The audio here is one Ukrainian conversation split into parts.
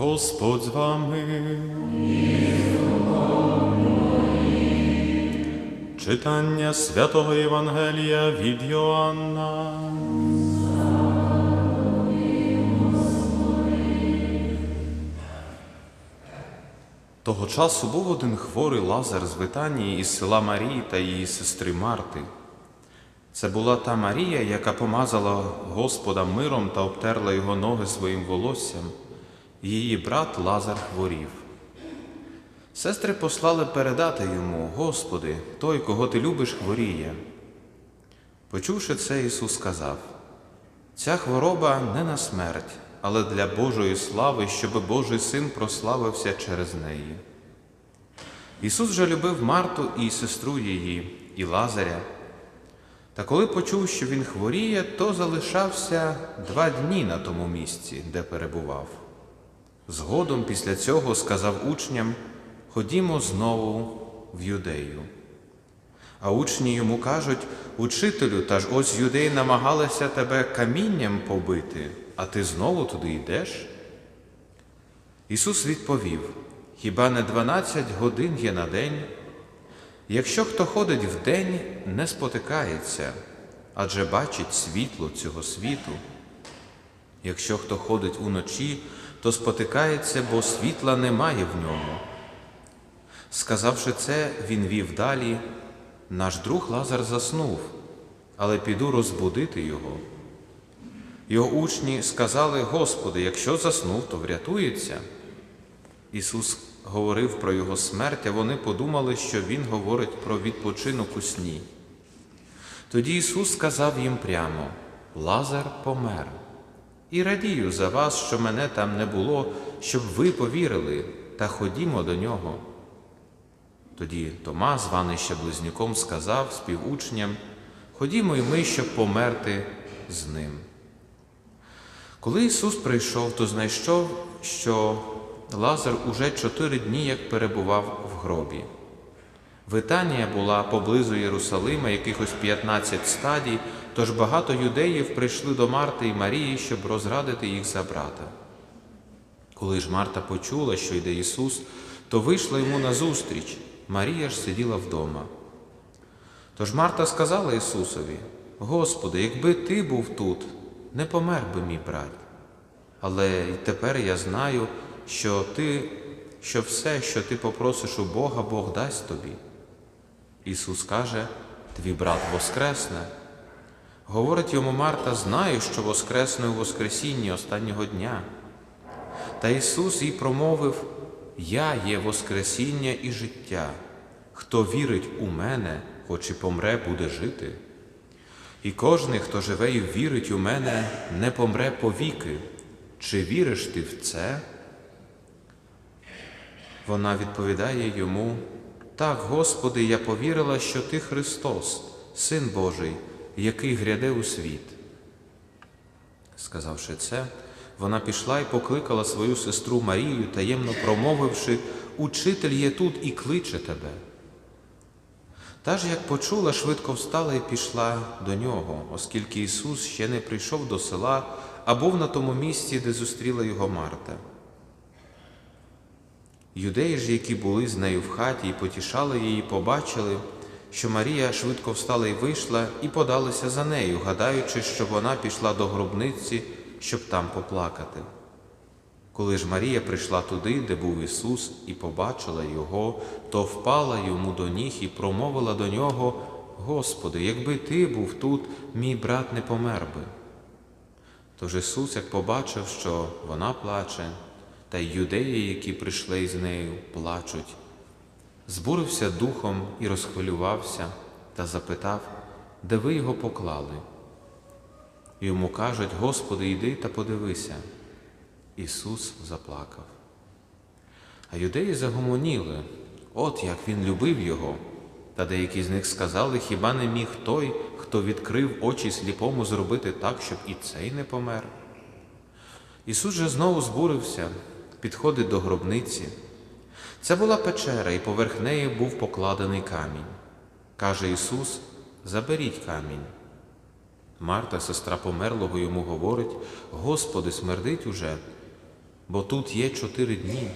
Господь з вами. Читання святого Євангелія від Йоанна. Того часу був один хворий Лазар з Витанії із села Марії та її сестри Марти. Це була та Марія, яка помазала Господа миром та обтерла його ноги своїм волоссям. Її брат Лазар хворів. Сестри послали передати йому, Господи, той, кого ти любиш, хворіє. Почувши це, Ісус сказав: Ця хвороба не на смерть, але для Божої слави, щоб Божий син прославився через неї. Ісус же любив Марту і сестру її, і Лазаря. Та коли почув, що він хворіє, то залишався два дні на тому місці, де перебував. Згодом після цього сказав учням Ходімо знову в юдею. А учні йому кажуть Учителю, та ж ось юдеї намагалися тебе камінням побити, а ти знову туди йдеш? Ісус відповів Хіба не дванадцять годин є на день? Якщо хто ходить вдень, не спотикається, адже бачить світло цього світу. Якщо хто ходить уночі, то спотикається, бо світла немає в ньому. Сказавши це, він вів далі. Наш друг Лазар заснув, але піду розбудити його. Його учні сказали, Господи, якщо заснув, то врятується. Ісус говорив про його смерть, а вони подумали, що Він говорить про відпочинок у сні. Тоді Ісус сказав їм прямо: Лазар помер. І радію за вас, що мене там не було, щоб ви повірили, та ходімо до нього. Тоді Тома, званий ще близнюком, сказав співучням Ходімо й ми, щоб померти з ним. Коли Ісус прийшов, то знайшов, що Лазар уже чотири дні як перебував в гробі. Витанія була поблизу Єрусалима, якихось 15 стадій, тож багато юдеїв прийшли до Марти і Марії, щоб розрадити їх за брата. Коли ж Марта почула, що йде Ісус, то вийшла йому назустріч. Марія ж сиділа вдома. Тож Марта сказала Ісусові: Господи, якби Ти був тут, не помер би мій брат. Але й тепер я знаю, що ти, що все, що ти попросиш у Бога, Бог дасть тобі. Ісус каже, твій брат воскресне. Говорить йому Марта, знаю, що воскресне у Воскресінні останнього дня. Та Ісус їй промовив, Я є Воскресіння і життя. Хто вірить у мене, хоч і помре, буде жити. І кожний, хто живе і вірить у мене, не помре повіки. Чи віриш ти в це? Вона відповідає йому, так, Господи, я повірила, що Ти Христос, Син Божий, який гряде у світ. Сказавши це, вона пішла і покликала свою сестру Марію, таємно промовивши, Учитель є тут і кличе тебе. Та ж, як почула, швидко встала і пішла до нього, оскільки Ісус ще не прийшов до села, а був на тому місці, де зустріла його Марта. Юдеї ж, які були з нею в хаті і потішали її, побачили, що Марія швидко встала і вийшла, і подалися за нею, гадаючи, що вона пішла до гробниці, щоб там поплакати. Коли ж Марія прийшла туди, де був Ісус, і побачила Його, то впала йому до ніг і промовила до нього: Господи, якби Ти був тут, мій брат не помер би. Тож Ісус, як побачив, що вона плаче, та й юдеї, які прийшли із нею, плачуть, збурився духом і розхвилювався та запитав, де ви його поклали. Йому кажуть, Господи, йди та подивися. Ісус заплакав. А юдеї загомоніли, от як він любив його. Та деякі з них сказали, хіба не міг той, хто відкрив очі сліпому зробити так, щоб і цей не помер. Ісус же знову збурився, підходить до гробниці. Це була печера, і поверх неї був покладений камінь. Каже Ісус: Заберіть камінь. Марта, сестра померлого, йому говорить: Господи, смердить уже. бо тут є чотири дні.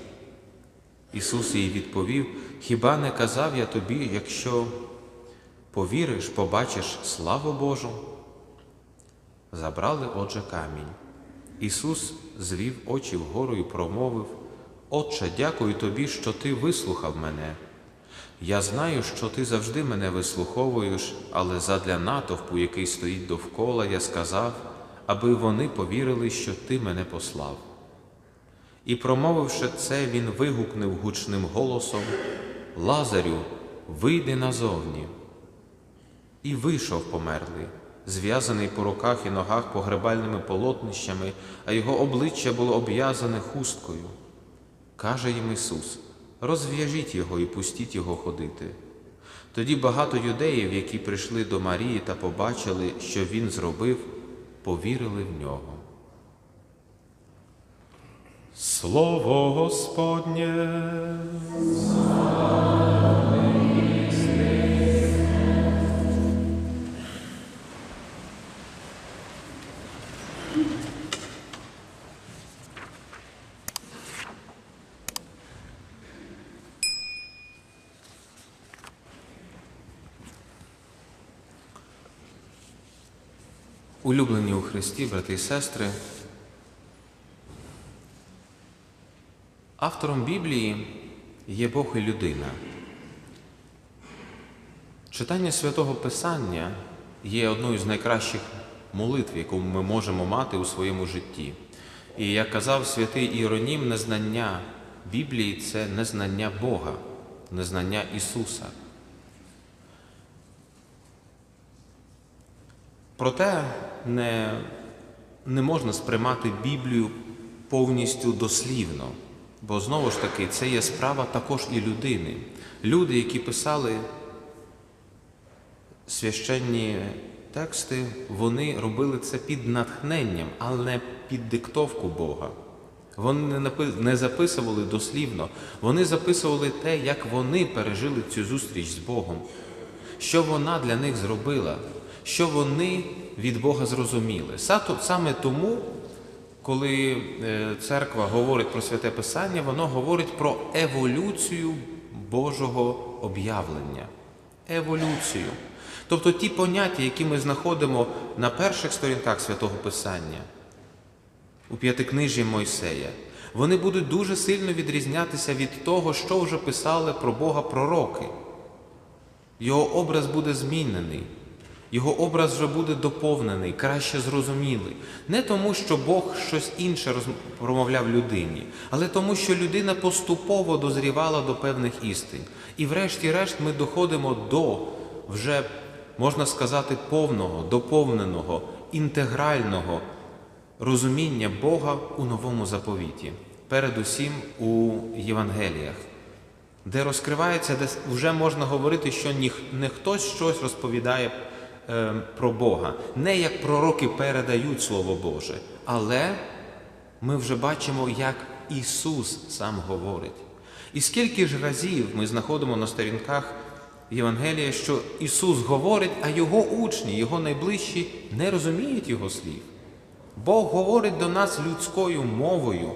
Ісус їй відповів: Хіба не казав я тобі, якщо повіриш, побачиш славу Божу? Забрали, отже, камінь. Ісус звів очі вгору і промовив: Отче, дякую тобі, що ти вислухав мене. Я знаю, що ти завжди мене вислуховуєш, але задля натовпу, який стоїть довкола, я сказав, аби вони повірили, що ти мене послав. І, промовивши це, він вигукнув гучним голосом Лазарю, вийди назовні. І вийшов померлий, зв'язаний по руках і ногах погребальними полотнищами, а його обличчя було обв'язане хусткою. Каже їм Ісус: розв'яжіть його і пустіть його ходити. Тоді багато юдеїв, які прийшли до Марії та побачили, що він зробив, повірили в нього. Слово Господнє. Улюблені у Христі, брати і сестри, автором Біблії є Бог і людина. Читання святого Писання є одною з найкращих молитв, яку ми можемо мати у своєму житті. І як казав святий Іронім, незнання Біблії це незнання Бога, незнання Ісуса. Проте не, не можна сприймати Біблію повністю дослівно, бо знову ж таки це є справа також і людини. Люди, які писали священні тексти, вони робили це під натхненням, але не під диктовку Бога. Вони не, записували дослівно, вони записували те, як вони пережили цю зустріч з Богом, що вона для них зробила, що вони від Бога зрозуміли. Саме тому, коли е, церква говорить про святе Писання, воно говорить про еволюцію Божого об'явлення. Еволюцію. Тобто ті поняття, які ми знаходимо на перших сторінках святого Писання, у п'ятикнижі Мойсея, вони будуть дуже сильно відрізнятися від того, що вже писали про Бога пророки. Його образ буде змінений, його образ вже буде доповнений, краще зрозумілий. Не тому, що Бог щось інше промовляв людині, але тому, що людина поступово дозрівала до певних істин. І врешті-решт ми доходимо до вже, можна сказати, повного, доповненого, інтегрального розуміння Бога у новому заповіті, передусім у Євангеліях де розкривається, де вже можна говорити, що не хтось щось розповідає про Бога, не як пророки передають Слово Боже, але ми вже бачимо, як Ісус сам говорить. І скільки ж разів ми знаходимо на сторінках Євангелія, що Ісус говорить, а Його учні, Його найближчі не розуміють Його слів. Бог говорить до нас людською мовою,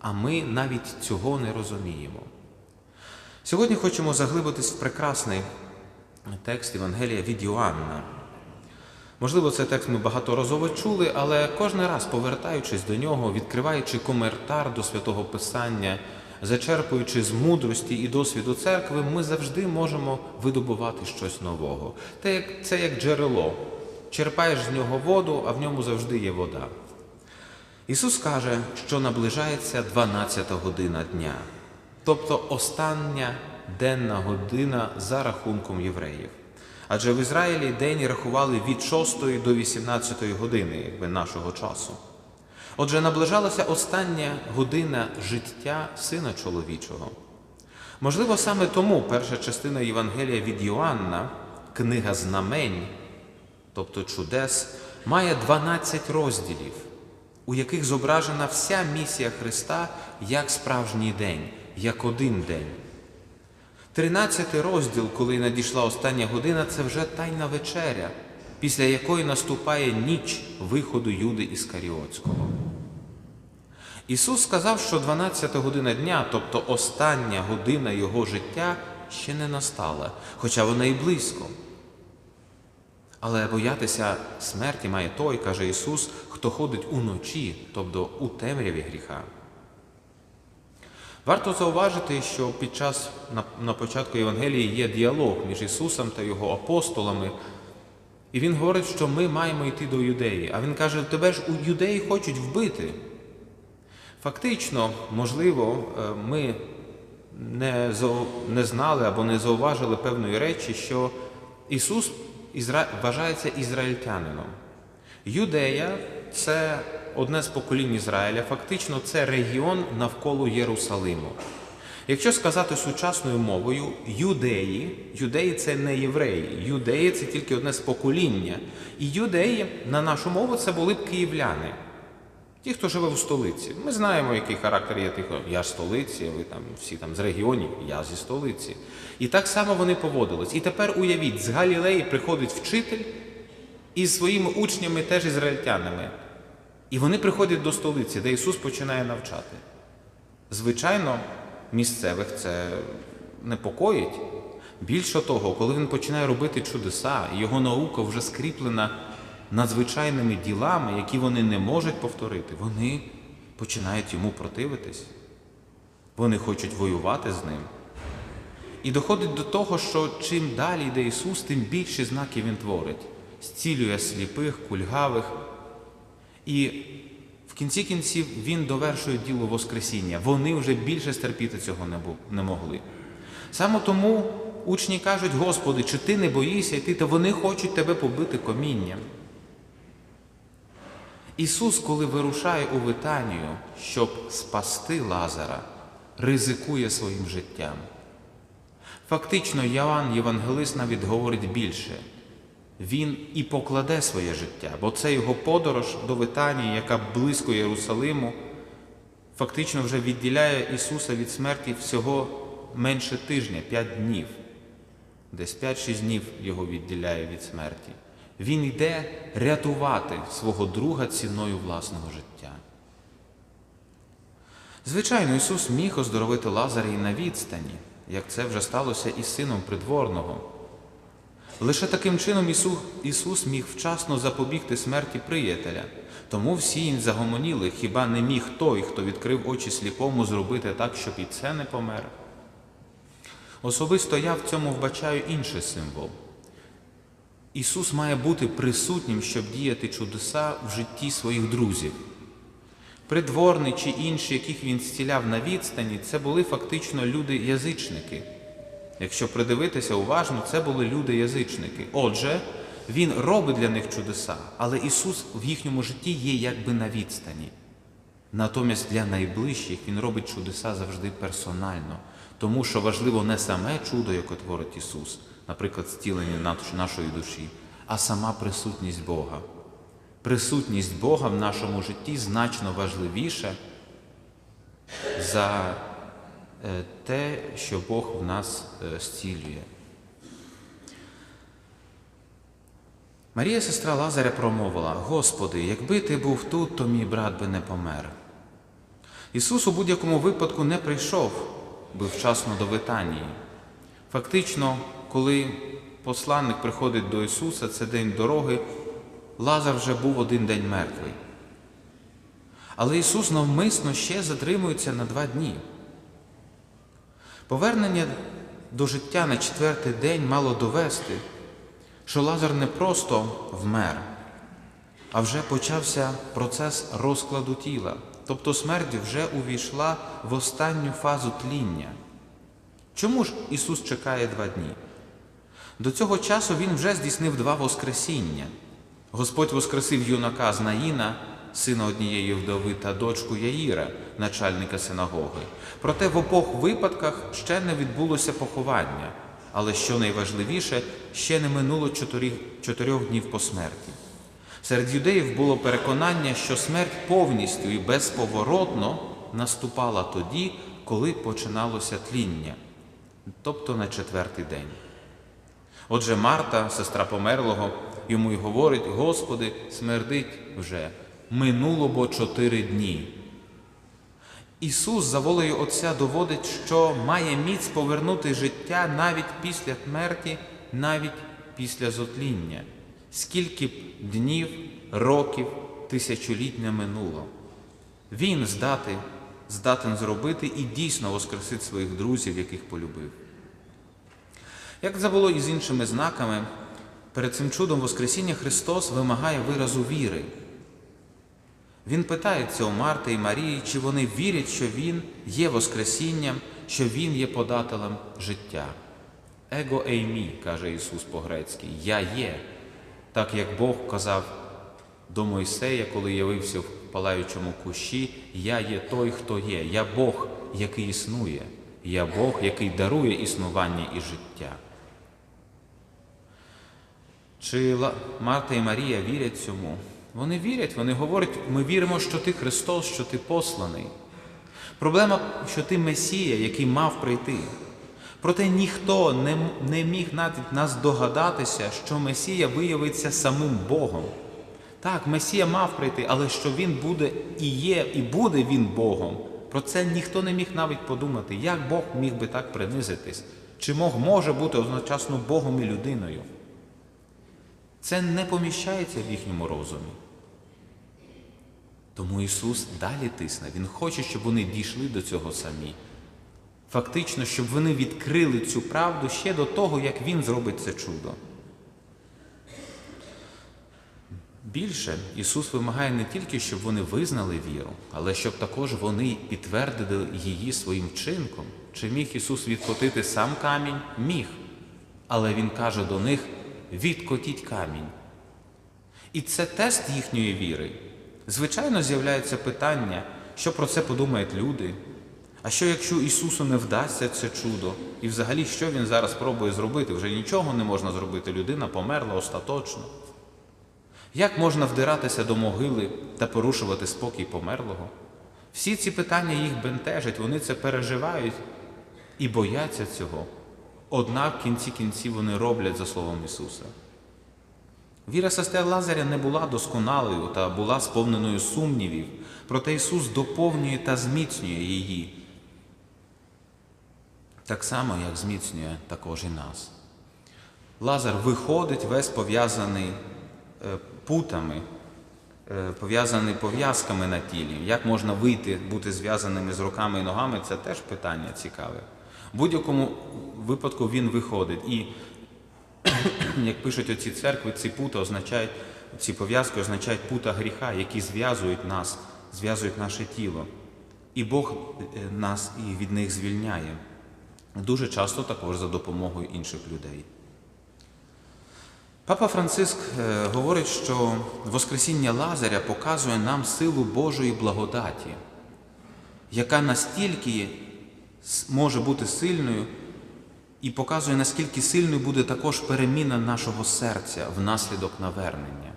а ми навіть цього не розуміємо. Сьогодні хочемо заглибитись в прекрасний текст Євангелія від Йоанна. Можливо, цей текст ми багаторазово чули, але кожен раз, повертаючись до нього, відкриваючи коментар до святого Писання, зачерпуючи з мудрості і досвіду церкви, ми завжди можемо видобувати щось нового. Це як, джерело. Черпаєш з нього воду, а в ньому завжди є вода. Ісус каже, що наближається 12 година дня, тобто остання денна година за рахунком євреїв. Адже в Ізраїлі день рахували від 6 до 18 години, якби нашого часу. Отже, наближалася остання година життя сина чоловічого. Можливо, саме тому перша частина Євангелія від Йоанна, книга знамень, тобто чудес, має 12 розділів, у яких зображена вся місія Христа як справжній день, як один день. Тринадцятий розділ, коли надійшла остання година, це вже тайна вечеря, після якої наступає ніч виходу Юди Іскаріотського. Ісус сказав, що 12 година дня, тобто остання година Його життя, ще не настала, хоча вона і близько. Але боятися смерті має той, каже Ісус, хто ходить уночі, тобто у темряві гріха. Варто зауважити, що під час на, початку Євангелії є діалог між Ісусом та Його апостолами, і Він говорить, що ми маємо йти до юдеї. А Він каже, тебе ж у юдеї хочуть вбити. Фактично, можливо, е, ми не, не знали або не зауважили певної речі, що Ісус вважається ізраїльтянином. Юдея це одне з поколінь Ізраїля, фактично це регіон навколо Єрусалиму. Якщо сказати сучасною мовою, юдеї, юдеї це не євреї, юдеї це тільки одне з покоління. І юдеї, на нашу мову, це були б київляни. Ті, хто живе в столиці. Ми знаємо, який характер є тих, я з столиці, ви там всі там з регіонів, я зі столиці. І так само вони поводились. І тепер уявіть, з Галілеї приходить вчитель із своїми учнями, теж ізраїльтянами. І вони приходять до столиці, де Ісус починає навчати. Звичайно, місцевих це непокоїть. Більше того, коли він починає робити чудеса, його наука вже скріплена надзвичайними ділами, які вони не можуть повторити, вони починають йому противитись. Вони хочуть воювати з ним. І доходить до того, що чим далі йде Ісус, тим більше знаків Він творить, зцілює сліпих, кульгавих. І в кінці кінців Він довершує діло Воскресіння. Вони вже більше стерпіти цього не, могли. Саме тому учні кажуть, Господи, чи ти не боїшся йти, та вони хочуть тебе побити комінням. Ісус, коли вирушає у Витанію, щоб спасти Лазара, ризикує своїм життям. Фактично, Йоанн Євангелист навіть говорить більше. Він і покладе своє життя, бо це його подорож до Витанії, яка близько Єрусалиму, фактично вже відділяє Ісуса від смерті всього менше тижня, п'ять днів. Десь 5-6 днів його відділяє від смерті. Він йде рятувати свого друга ціною власного життя. Звичайно, Ісус міг оздоровити Лазаря і на відстані, як це вже сталося із сином придворного. Лише таким чином Ісус, Ісус міг вчасно запобігти смерті приятеля. Тому всі їм загомоніли, хіба не міг той, хто відкрив очі сліпому, зробити так, щоб і це не помер. Особисто я в цьому вбачаю інший символ. Ісус має бути присутнім, щоб діяти чудеса в житті своїх друзів. Придворний чи інші, яких він зціляв на відстані, це були фактично люди-язичники. Якщо придивитися уважно, це були люди-язичники. Отже, Він робить для них чудеса, але Ісус в їхньому житті є якби на відстані. Натомість для найближчих Він робить чудеса завжди персонально, тому що важливо не саме чудо, яке творить Ісус, наприклад, зцілення нашої душі, а сама присутність Бога. Присутність Бога в нашому житті значно важливіше за те, що Бог в нас е, зцілює. Марія, сестра Лазаря, промовила: Господи, якби ти був тут, то мій брат би не помер. Ісус у будь-якому випадку не прийшов би вчасно до Витанії. Фактично, коли посланник приходить до Ісуса, це день дороги, Лазар вже був один день мертвий. Але Ісус навмисно ще затримується на два дні. Повернення до життя на четвертий день мало довести, що Лазар не просто вмер, а вже почався процес розкладу тіла, тобто смерть вже увійшла в останню фазу тління. Чому ж Ісус чекає два дні? До цього часу Він вже здійснив два Воскресіння. Господь воскресив юнака з Наїна, сина однієї вдови та дочку Яїра, начальника синагоги. Проте в обох випадках ще не відбулося поховання, але що найважливіше, ще не минуло чотирьох, днів по смерті. Серед юдеїв було переконання, що смерть повністю і безповоротно наступала тоді, коли починалося тління, тобто на четвертий день. Отже, Марта, сестра померлого, йому й говорить: Господи, смердить вже, минуло бо чотири дні. Ісус за волею Отця доводить, що має міць повернути життя навіть після смерті, навіть після зотління, скільки б днів, років, тисячоліть не минуло. Він здати, здатен зробити і дійсно воскресить своїх друзів, яких полюбив. Як це було і з іншими знаками, перед цим чудом Воскресіння Христос вимагає виразу віри. Він питається у Марти і Марії, чи вони вірять, що Він є Воскресінням, що Він є подателем життя. Его еймі, каже Ісус по-грецьки, я є, так як Бог казав до Мойсея, коли явився в палаючому кущі, я є той, хто є, я Бог, який існує, я Бог, який дарує існування і життя. Чи Марта і Марія вірять цьому? Вони вірять, вони говорять, ми віримо, що ти Христос, що ти посланий. Проблема, що ти Месія, який мав прийти. Проте ніхто не, не міг навіть нас догадатися, що Месія виявиться самим Богом. Так, Месія мав прийти, але що він буде і є, і буде він Богом. Про це ніхто не міг навіть подумати, як Бог міг би так принизитись, чи мог може бути одночасно Богом і людиною. Це не поміщається в їхньому розумі. Тому Ісус далі тисне. Він хоче, щоб вони дійшли до цього самі. Фактично, щоб вони відкрили цю правду ще до того, як Він зробить це чудо. Більше Ісус вимагає не тільки, щоб вони визнали віру, але щоб також вони підтвердили її своїм вчинком. Чи міг Ісус відкотити сам камінь? Міг. Але Він каже до них: відкотіть камінь. І це тест їхньої віри. Звичайно, з'являється питання, що про це подумають люди. А що якщо Ісусу не вдасться це чудо? І взагалі, що Він зараз пробує зробити? Вже нічого не можна зробити. Людина померла остаточно. Як можна вдиратися до могили та порушувати спокій померлого? Всі ці питання їх бентежать, вони це переживають і бояться цього. Однак в кінці кінців вони роблять за словом Ісуса. Віра сестер Лазаря не була досконалою та була сповненою сумнівів, проте Ісус доповнює та зміцнює її. Так само, як зміцнює також і нас. Лазар виходить весь пов'язаний е, путами, е, пов'язаний пов'язками на тілі. Як можна вийти, бути зв'язаними з руками і ногами, це теж питання цікаве. В будь-якому випадку він виходить. І, як пишуть оці церкви, ці пута означають, ці пов'язки означають пута гріха, які зв'язують нас, зв'язують наше тіло. І Бог е, нас і від них звільняє. Дуже часто також за допомогою інших людей. Папа Франциск е, говорить, що Воскресіння Лазаря показує нам силу Божої благодаті, яка настільки може бути сильною і показує, наскільки сильною буде також переміна нашого серця внаслідок навернення.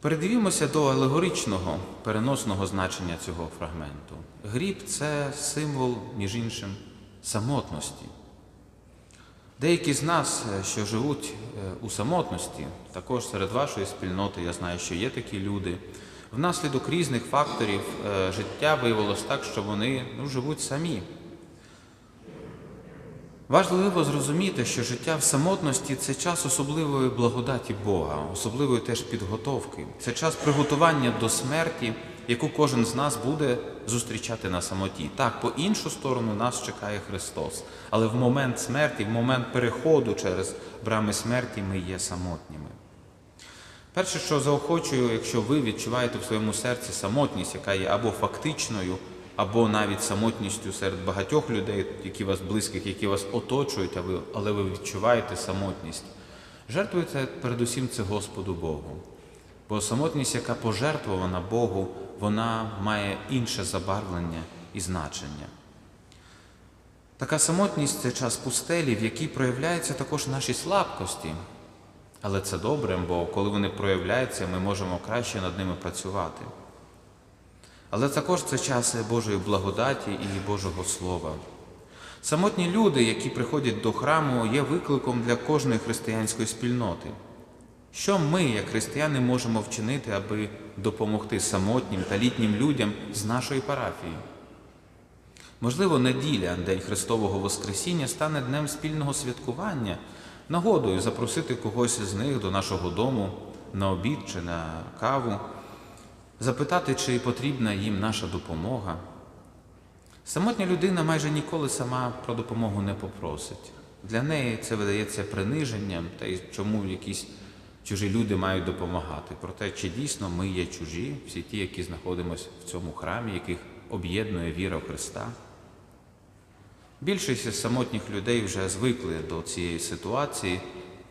Передивімося до алегоричного переносного значення цього фрагменту. Гріб це символ, між іншим, самотності. Деякі з нас, е, що живуть е, у самотності, також серед вашої спільноти, я знаю, що є такі люди, внаслідок різних факторів е, життя виявилось так, що вони ну, живуть самі. Важливо зрозуміти, що життя в самотності це час особливої благодаті Бога, особливої теж підготовки. Це час приготування до смерті, яку кожен з нас буде зустрічати на самоті. Так, по іншу сторону нас чекає Христос. Але в момент смерті, в момент переходу через брами смерті ми є самотніми. Перше, що заохочую, якщо ви відчуваєте в своєму серці самотність, яка є або фактичною, або навіть самотністю серед багатьох людей, які вас близьких, які вас оточують, але ви відчуваєте самотність, жертвуйте передусім це Господу Богу. Бо самотність, яка пожертвована Богу, вона має інше забарвлення і значення. Така самотність це час пустелі, в якій проявляються також наші слабкості. Але це добре, бо коли вони проявляються, ми можемо краще над ними працювати. Але також це час Божої благодаті і Божого Слова. Самотні люди, які приходять до храму, є викликом для кожної християнської спільноти. Що ми, як християни, можемо вчинити, аби допомогти самотнім та літнім людям з нашої парафії? Можливо, неділя, День Христового Воскресіння, стане днем спільного святкування, нагодою запросити когось з них до нашого дому на обід чи на каву, запитати, чи потрібна їм наша допомога. Самотня людина майже ніколи сама про допомогу не попросить. Для неї це видається приниженням, та й чому якісь чужі люди мають допомагати. Проте, чи дійсно ми є чужі, всі ті, які знаходимося в цьому храмі, яких об'єднує віра в Христа. Більшість самотніх людей вже звикли до цієї ситуації,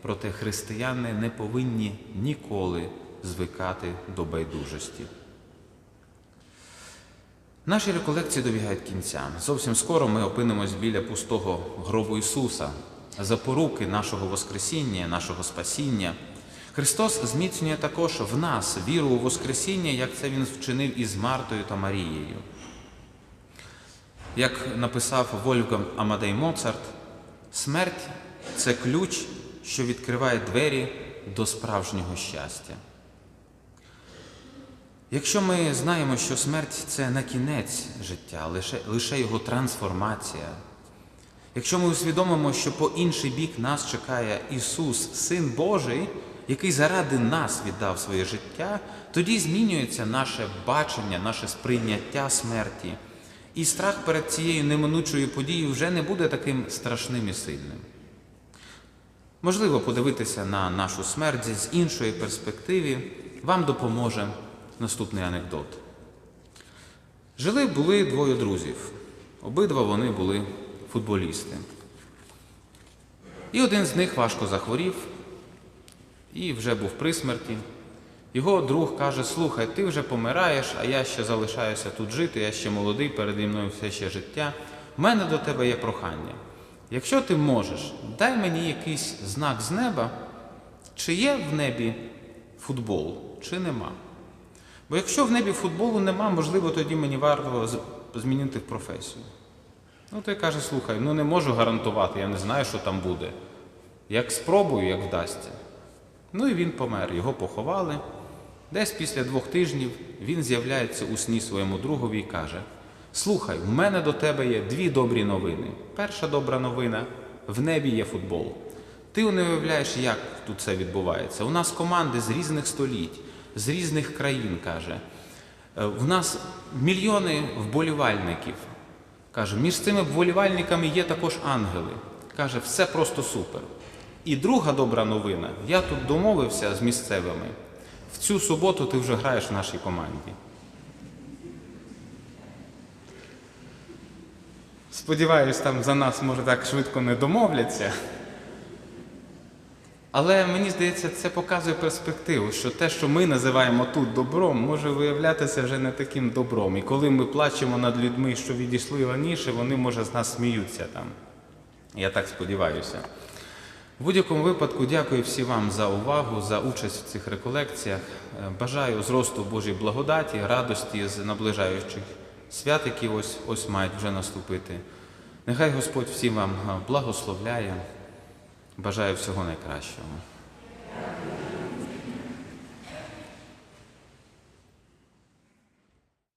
проте християни не повинні ніколи звикати до байдужості. Наші реколекції добігають кінця. Зовсім скоро ми опинимось біля пустого гробу Ісуса, запоруки нашого Воскресіння, нашого спасіння. Христос зміцнює також в нас віру у Воскресіння, як це Він вчинив із Мартою та Марією. Як написав Вольфган Амадей Моцарт, смерть це ключ, що відкриває двері до справжнього щастя. Якщо ми знаємо, що смерть це не кінець життя, лише, лише його трансформація, якщо ми усвідомимо, що по інший бік нас чекає Ісус, Син Божий, який заради нас віддав своє життя, тоді змінюється наше бачення, наше сприйняття смерті. І страх перед цією неминучою подією вже не буде таким страшним і сильним. Можливо, подивитися на нашу смерть з іншої перспективи вам допоможе наступний анекдот. Жили були двоє друзів. Обидва вони були футболісти. І один з них важко захворів і вже був при смерті. Його друг каже: слухай, ти вже помираєш, а я ще залишаюся тут жити, я ще молодий, переді мною все ще життя. У мене до тебе є прохання. Якщо ти можеш, дай мені якийсь знак з неба, чи є в небі футбол, чи нема. Бо якщо в небі футболу нема, можливо, тоді мені варто змінити професію. Ну, той каже, слухай, ну не можу гарантувати, я не знаю, що там буде. Як спробую, як вдасться. Ну і він помер, його поховали. Десь після двох тижнів він з'являється у сні своєму другові і каже: Слухай, в мене до тебе є дві добрі новини. Перша добра новина в небі є футбол. Ти не уявляєш, як тут це відбувається. У нас команди з різних століть, з різних країн, каже. Е, В нас мільйони вболівальників. Каже, між цими вболівальниками є також ангели. Каже, все просто супер. І друга добра новина. Я тут домовився з місцевими. В цю суботу ти вже граєш в нашій команді. Сподіваюсь, там за нас може так швидко не домовляться. Але мені здається, це показує перспективу, що те, що ми називаємо тут добром, може виявлятися вже не таким добром. І коли ми плачемо над людьми, що відійшли раніше, вони, може, з нас сміються там. Я так сподіваюся. В будь-якому випадку дякую всім вам за увагу, за участь в цих реколекціях. Е, Бажаю зросту Божій благодаті, радості з наближаючих свят, які ось ось мають вже наступити. Нехай Господь всім вам е, благословляє. Бажаю всього найкращого.